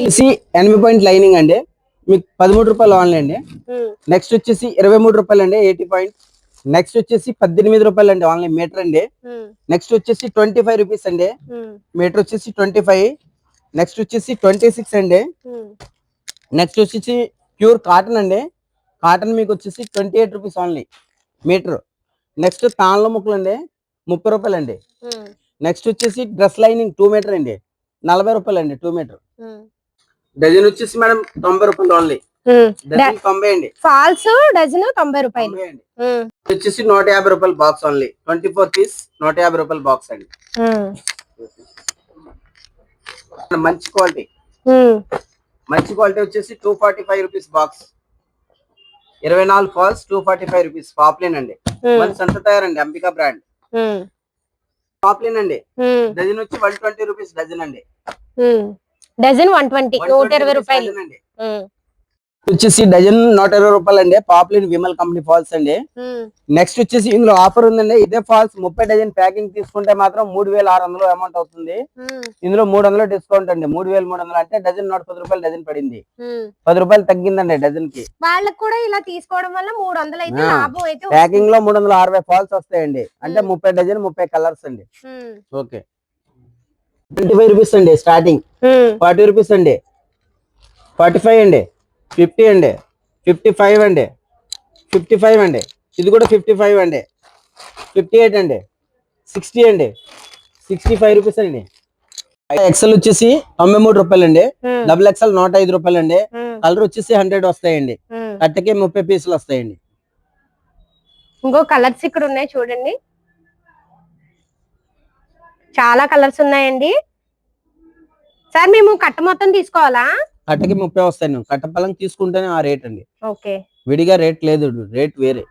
వచ్చేసి ఎనభై point lining అండి. మీకు పదమూడు రూపాయలు ఆన్లైన్ అండి. నెక్స్ట్ వచ్చేసి ఇరవై మూడు రూపాయలు అండి ఎయిటీ పాయింట్. నెక్స్ట్ వచ్చేసి పద్దెనిమిది రూపాయలు అండి ఆన్లైన్ మీటర్ అండి. నెక్స్ట్ వచ్చేసి ట్వంటీ ఫైవ్ రూపీస్ అండి. మీటర్ వచ్చేసి ట్వంటీ ఫైవ్. నెక్స్ట్ వచ్చేసి ట్వంటీ సిక్స్ అండి. నెక్స్ట్ వచ్చేసి ప్యూర్ కాటన్ అండి. కాటన్ మీకు వచ్చేసి twenty eight rupees only meter next తాళ్ళ ముక్కలు అండి ముప్పై రూపాయలు అండి. నెక్స్ట్ వచ్చేసి డ్రెస్ లైనింగ్ టూ మీటర్ అండి నలభై రూపాయలు అండి టూ మీటర్. డజన్ వచ్చేసి మేడం తొంభై రూపాయలు ఓన్లీ తొంభై అండి ఫాల్స్ డజన్ తొంభై రూపాయలు. వచ్చేసి నూట యాభై రూపాయలు box only twenty four piece నూట యాభై రూపాయలు బాక్స్ అండి. మంచి క్వాలిటీ మంచి క్వాలిటీ వచ్చేసి two forty five rupees box ఇరవై నాలుగు falls two forty five rupees poplin అండి. మన సొంత తయారండి అంబికా బ్రాండ్ పాప్లిన్ అండి. డజన్ వచ్చి వన్ ట్వంటీ రూపీస్ డజన్ అండి. డజన్ వన్ ట్వంటీ 120 నూట ఇరవై రూపాయలు. వచ్చేసి డజన్ నూట ఇరవై రూపాయలు అండి. పాపులర్ విమల్ కంపెనీ ఫాల్స్ అండి. నెక్స్ట్ వచ్చేసి ఇందులో ఆఫర్ ఉందండి. ఇదే ఫాల్స్ ముప్పై డజన్ ప్యాకింగ్ తీసుకుంటే మాత్రం మూడు వేల ఆరు వందలు అమౌంట్ అవుతుంది. ఇందులో మూడు వందలు డిస్కౌంట్ అండి. మూడు వేల మూడు వందలు అంటే డజన్ నూట పది రూపాయలు డజన్ పడింది. పది రూపాయలు తగ్గిందండి డజన్కి. వాళ్ళకి కూడా ఇలా తీసుకోవడం వల్ల మూడు వందలు అయితే. లాభం అయితే ప్యాకింగ్లో మూడు వందల అరవై ఫాల్స్ వస్తాయండి. అంటే. ముప్పై డజన్ ముప్పై కలర్స్ అండి. ఓకే. ట్వంటీ ఫైవ్ రూపీస్ అండి స్టార్టింగ్ ఫార్టీ రూపీస్ అండి. ఫార్టీ ఫైవ్ అండి. ఫిఫ్టీ అండి. ఫిఫ్టీ ఫైవ్ అండి. ఫిఫ్టీ ఫైవ్ అండి. ఇది కూడా ఫిఫ్టీ ఫైవ్ అండి. ఫిఫ్టీ ఎయిట్ అండి. సిక్స్టీ అండి. సిక్స్టీ ఫైవ్ రూపీస్ అండి ఎక్సెల్ వచ్చేసి తొంభై మూడు రూపాయలు అండి ఉమ్, డబుల్ ఎక్సెల్ నూట ఐదు రూపాయలు అండి ఉమ్, కలర్ వచ్చేసి హండ్రెడ్ వస్తాయండి. ఉమ్. కట్టకి ముప్పై పీసులు వస్తాయండి. ఇంకో కలర్స్ ఇక్కడ ఉన్నాయి చూడండి. చాలా కలర్స్ ఉన్నాయండి. సార్ మేము కట్ట మొత్తం తీసుకోవాలా? కట్టకి ముప్పై వస్తాయండి కట్టపలం తీసుకుంటేనే ఆ రేట్ అండి. ఓకే. విడిగా రేట్ లేదు. రేట్ వేరే.